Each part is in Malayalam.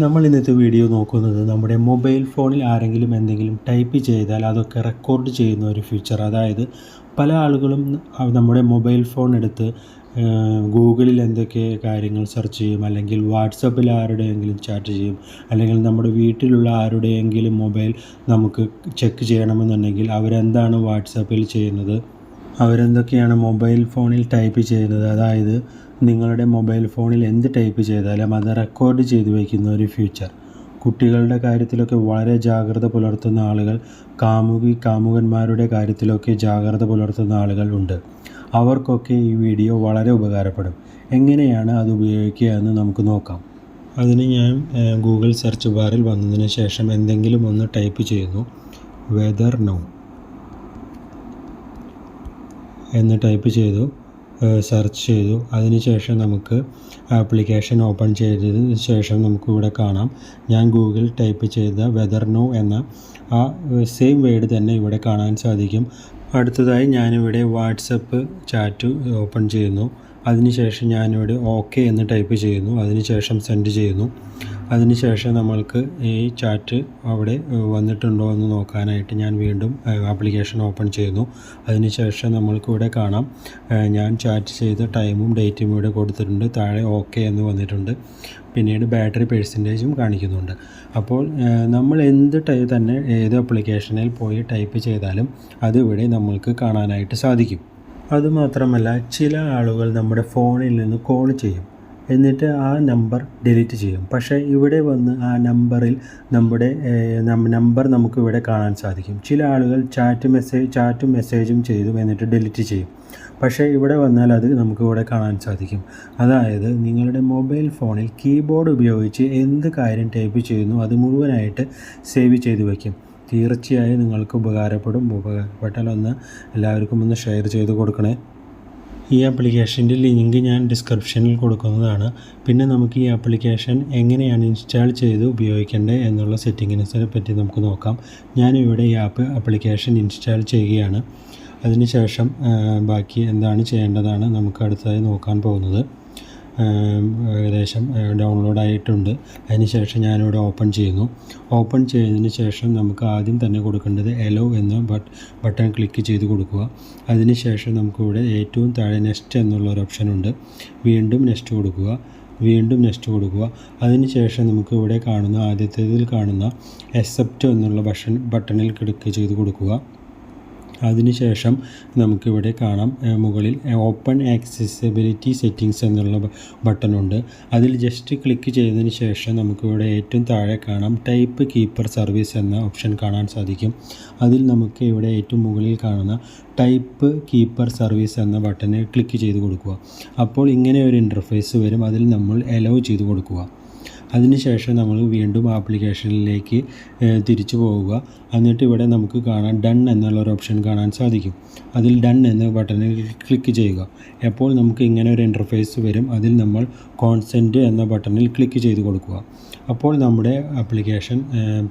നമ്മൾ ഇന്നത്തെ വീഡിയോ നോക്കുന്നത് നമ്മുടെ മൊബൈൽ ഫോണിൽ ആരെങ്കിലും എന്തെങ്കിലും ടൈപ്പ് ചെയ്താൽ അതൊക്കെ റെക്കോർഡ് ചെയ്യുന്ന ഒരു ഫീച്ചർ അതായത് പല ആളുകളും നമ്മുടെ മൊബൈൽ ഫോൺ എടുത്ത് ഗൂഗിളിൽ എന്തൊക്കെ കാര്യങ്ങൾ സെർച്ച് ചെയ്യും അല്ലെങ്കിൽ വാട്സപ്പിൽ ആരുടെയെങ്കിലും ചാറ്റ് ചെയ്യും അല്ലെങ്കിൽ നമ്മുടെ വീട്ടിലുള്ള ആരുടെയെങ്കിലും മൊബൈൽ നമുക്ക് ചെക്ക് ചെയ്യണമെന്നുണ്ടെങ്കിൽ അവരെന്താണ് വാട്സപ്പിൽ ചെയ്യുന്നത്? അവരെന്തൊക്കെയാണ് മൊബൈൽ ഫോണിൽ ടൈപ്പ് ചെയ്യുന്നത് അതായത് നിങ്ങളുടെ മൊബൈൽ ഫോണിൽ എന്ത് ടൈപ്പ് ചെയ്താലും അത് റെക്കോർഡ് ചെയ്ത് വയ്ക്കുന്ന ഒരു ഫ്യൂച്ചർ. കുട്ടികളുടെ കാര്യത്തിലൊക്കെ വളരെ ജാഗ്രത പുലർത്തുന്ന ആളുകൾ കാമുകി കാമുകന്മാരുടെ കാര്യത്തിലൊക്കെ ജാഗ്രത പുലർത്തുന്ന ആളുകൾ ഉണ്ട്. അവർക്കൊക്കെ ഈ വീഡിയോ വളരെ ഉപകാരപ്പെടും. എങ്ങനെയാണ് അത് ഉപയോഗിക്കുക എന്ന് നമുക്ക് നോക്കാം. അതിന് ഞാൻ ഗൂഗിൾ സെർച്ച് ബാറിൽ വന്നതിന് ശേഷം എന്തെങ്കിലും ഒന്ന് ടൈപ്പ് ചെയ്യുന്നു. Weather now. എന്ന് ടൈപ്പ് ചെയ്തു സെർച്ച് ചെയ്തു. അതിനുശേഷം നമുക്ക് ആപ്ലിക്കേഷൻ ഓപ്പൺ ചെയ്തതിന് ശേഷം നമുക്ക് ഇവിടെ കാണാം. ഞാൻ ഗൂഗിൾ ടൈപ്പ് ചെയ്ത വെദർ നോ എന്ന ആ സെയിം വേഡ് തന്നെ ഇവിടെ കാണാൻ സാധിക്കും. അടുത്തതായി ഞാനിവിടെ വാട്സപ്പ് ചാറ്റ് ഓപ്പൺ ചെയ്യുന്നു. അതിനുശേഷം ഞാനിവിടെ ഓക്കെ എന്ന് ടൈപ്പ് ചെയ്യുന്നു. അതിനുശേഷം സെൻഡ് ചെയ്യുന്നു. അതിനുശേഷം നമ്മൾക്ക് ഈ ചാറ്റ് അവിടെ വന്നിട്ടുണ്ടോ എന്ന് നോക്കാനായിട്ട് ഞാൻ വീണ്ടും ആപ്ലിക്കേഷൻ ഓപ്പൺ ചെയ്യുന്നു. അതിനുശേഷം നമ്മൾക്ക് ഇവിടെ കാണാം. ഞാൻ ചാറ്റ് ചെയ്ത ടൈമും ഡേറ്റും ഇവിടെ കൊടുത്തിട്ടുണ്ട്. താഴെ ഓക്കെ എന്ന് വന്നിട്ടുണ്ട്. പിന്നീട് ബാറ്ററി പെർസെന്റേജും കാണിക്കുന്നുണ്ട്. അപ്പോൾ നമ്മൾ എന്ത് ടൈ തന്നെ ഏത് ആപ്ലിക്കേഷനിൽ പോയി ടൈപ്പ് ചെയ്താലും അതിവിടെ നമ്മൾക്ക് കാണാനായിട്ട് സാധിക്കും. അതുമാത്രമല്ല ചില ആളുകൾ നമ്മുടെ ഫോണിൽ നിന്ന് കോൾ ചെയ്യും. എന്നിട്ട് ആ നമ്പർ ഡിലീറ്റ് ചെയ്യും. പക്ഷേ ഇവിടെ വന്ന് ആ നമ്പറിൽ നമ്മുടെ നമ്പർ നമുക്ക് ഇവിടെ കാണാൻ സാധിക്കും. ചില ആളുകൾ ചാറ്റ് മെസ്സേജ് ചാറ്റും മെസ്സേജും ചെയ്തു എന്നിട്ട് ഡിലീറ്റ് ചെയ്യും. പക്ഷേ ഇവിടെ വന്നാൽ അത് നമുക്ക് ഇവിടെ കാണാൻ സാധിക്കും. അതായത് നിങ്ങളുടെ മൊബൈൽ ഫോണിൽ കീബോർഡ് ഉപയോഗിച്ച് എന്ത് കാര്യം ടൈപ്പ് ചെയ്യുന്നു അത് മുഴുവനായിട്ട് സേവ് ചെയ്തു വയ്ക്കും. തീർച്ചയായും നിങ്ങൾക്ക് ഉപകാരപ്പെടും. ഉപകാരപ്പെട്ടാൽ ഒന്ന് എല്ലാവർക്കും ഒന്ന് ഷെയർ ചെയ്ത് കൊടുക്കണേ. ഈ ആപ്ലിക്കേഷന്റെ ലിങ്ക് ഞാൻ ഡിസ്ക്രിപ്ഷനിൽ കൊടുക്കുന്നതാണ്. പിന്നെ നമുക്ക് ഈ ആപ്ലിക്കേഷൻ എങ്ങനെയാണ് ഇൻസ്റ്റാൾ ചെയ്ത് ഉപയോഗിക്കേണ്ടത് എന്നുള്ള സെറ്റിങ്ങിനെ പറ്റി നമുക്ക് നോക്കാം. ഞാനിവിടെ ഈ ആപ്പ് ആപ്ലിക്കേഷൻ ഇൻസ്റ്റാൾ ചെയ്യുകയാണ്. അതിനുശേഷം ബാക്കി എന്താണ് ചെയ്യേണ്ടതാണ് നമുക്ക് അടുത്തതായി നോക്കാൻ പോകുന്നത്. ഏകദേശം ഡൗൺലോഡ് ആയിട്ടുണ്ട്. അതിനുശേഷം ഞാനിവിടെ ഓപ്പൺ ചെയ്യുന്നു. ഓപ്പൺ ചെയ്തതിന് ശേഷം നമുക്ക് ആദ്യം തന്നെ കൊടുക്കേണ്ടത് എലോ എന്ന ബട്ടൺ ക്ലിക്ക് ചെയ്ത് കൊടുക്കുക. അതിനുശേഷം നമുക്കിവിടെ ഏറ്റവും താഴെ നെക്സ്റ്റ് എന്നുള്ള ഒരു ഓപ്ഷൻ ഉണ്ട്. വീണ്ടും നെക്സ്റ്റ് കൊടുക്കുക. വീണ്ടും നെക്സ്റ്റ് കൊടുക്കുക. അതിനുശേഷം നമുക്ക് ഇവിടെ കാണുന്ന ആദ്യത്തേതിൽ കാണുന്ന എക്സെപ്റ്റ് എന്നുള്ള ബട്ടണിൽ ക്ലിക്ക് ചെയ്ത് കൊടുക്കുക. അതിനുശേഷം നമുക്കിവിടെ കാണാം മുകളിൽ ഓപ്പൺ ആക്സസിബിലിറ്റി സെറ്റിങ്സ് എന്നുള്ള ബട്ടണുണ്ട്. അതിൽ ജസ്റ്റ് ക്ലിക്ക് ചെയ്തതിന് ശേഷം നമുക്കിവിടെ ഏറ്റവും താഴെ കാണാം ടൈപ്പ് കീപ്പർ സർവീസ് എന്ന ഓപ്ഷൻ കാണാൻ സാധിക്കും. അതിൽ നമുക്ക് ഇവിടെ ഏറ്റവും മുകളിൽ കാണുന്ന ടൈപ്പ് കീപ്പർ സർവീസ് എന്ന ബട്ടണിൽ ക്ലിക്ക് ചെയ്ത് കൊടുക്കുക. അപ്പോൾ ഇങ്ങനെ ഒരു ഇന്റർഫേസ് വരും അതിൽ നമ്മൾ എലോ ചെയ്ത് കൊടുക്കുക. അതിനുശേഷം നമ്മൾ വീണ്ടും ആപ്ലിക്കേഷനിലേക്ക് തിരിച്ചു പോവുക. എന്നിട്ട് ഇവിടെ നമുക്ക് കാണാൻ ഡൺ എന്നുള്ള ഒരു ഓപ്ഷൻ കാണാൻ സാധിക്കും. അതിൽ ഡൺ എന്ന ബട്ടണിൽ ക്ലിക്ക് ചെയ്യുക. എപ്പോൾ നമുക്ക് ഇങ്ങനെ ഒരു ഇന്റർഫേസ് വരും അതിൽ നമ്മൾ കോൺസെന്റ് എന്ന ബട്ടണിൽ ക്ലിക്ക് ചെയ്ത് കൊടുക്കുക. അപ്പോൾ നമ്മുടെ ആപ്ലിക്കേഷൻ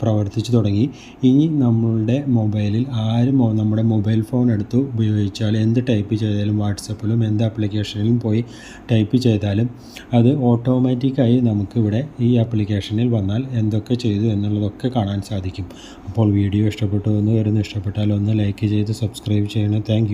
പ്രവർത്തിച്ചു തുടങ്ങി. ഇനി നമ്മളുടെ മൊബൈലിൽ ആരും നമ്മുടെ മൊബൈൽ ഫോൺ എടുത്ത് ഉപയോഗിച്ചാൽ എന്ത് ടൈപ്പ് ചെയ്താലും വാട്സപ്പിലും എന്ത് ആപ്ലിക്കേഷനിലും പോയി ടൈപ്പ് ചെയ്താലും അത് ഓട്ടോമാറ്റിക്കായി നമുക്കിവിടെ ഈ ആപ്ലിക്കേഷനിൽ വന്നാൽ എന്തൊക്കെ ചെയ്തു എന്നുള്ളതൊക്കെ കാണാൻ സാധിക്കും. അപ്പോൾ വീഡിയോ ഇഷ്ടപ്പെട്ടു എന്ന് വരുന്നു ഇഷ്ടപ്പെട്ടാൽ ഒന്ന് ലൈക്ക് ചെയ്ത് സബ്സ്ക്രൈബ് ചെയ്യണം. താങ്ക്